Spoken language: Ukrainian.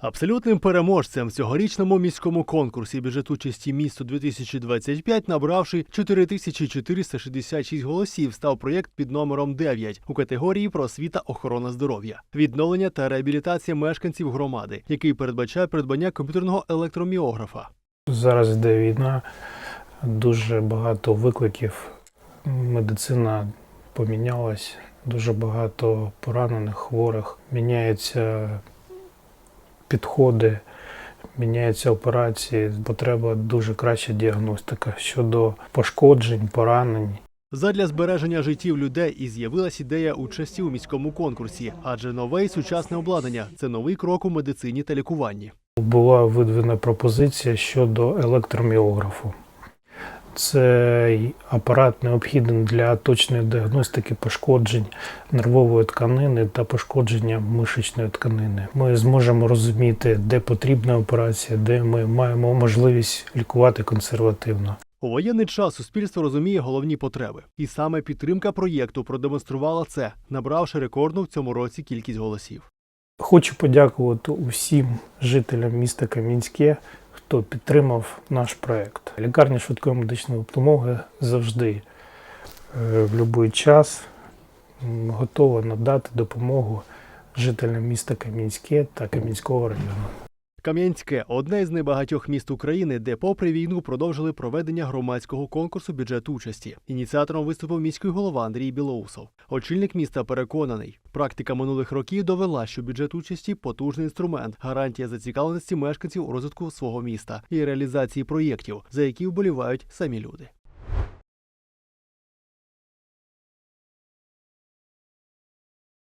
Абсолютним переможцем в цьогорічному міському конкурсі бюджетучасті місту 2025, набравши 4466 голосів, став проєкт під номером 9 у категорії просвіта охорона здоров'я, відновлення та реабілітація мешканців громади, який передбачає придбання комп'ютерного електроміографа. Зараз йде війна, дуже багато викликів. Медицина помінялась, дуже багато поранених, хворих. Міняються підходи, міняються операції. Потреба дуже краща діагностика щодо пошкоджень, поранень. Задля збереження життів людей і з'явилась ідея участі у міському конкурсі, адже нове і сучасне обладнання це новий крок у медицині та лікуванні. Була видвинена пропозиція щодо електроміографу. Цей апарат необхідний для точної діагностики пошкоджень нервової тканини та пошкодження мишечної тканини. Ми зможемо розуміти, де потрібна операція, де ми маємо можливість лікувати консервативно. У воєнний час суспільство розуміє головні потреби, і саме підтримка проєкту продемонструвала це, набравши рекордну в цьому році кількість голосів. Хочу подякувати усім жителям міста Кам'янське, хто підтримав наш проект. Лікарня швидкої медичної допомоги завжди е, в будь-який час готова надати допомогу жителям міста Кам'янське та Кам'янського району. Кам'янське одне із небагатьох міст України, де, попри війну, продовжили проведення громадського конкурсу бюджету участі. Ініціатором виступив міський голова Андрій Білоусов. Очільник міста переконаний, практика минулих років довела, що бюджет участі потужний інструмент, гарантія зацікавленості мешканців у розвитку свого міста і реалізації проєктів, за які вболівають самі люди.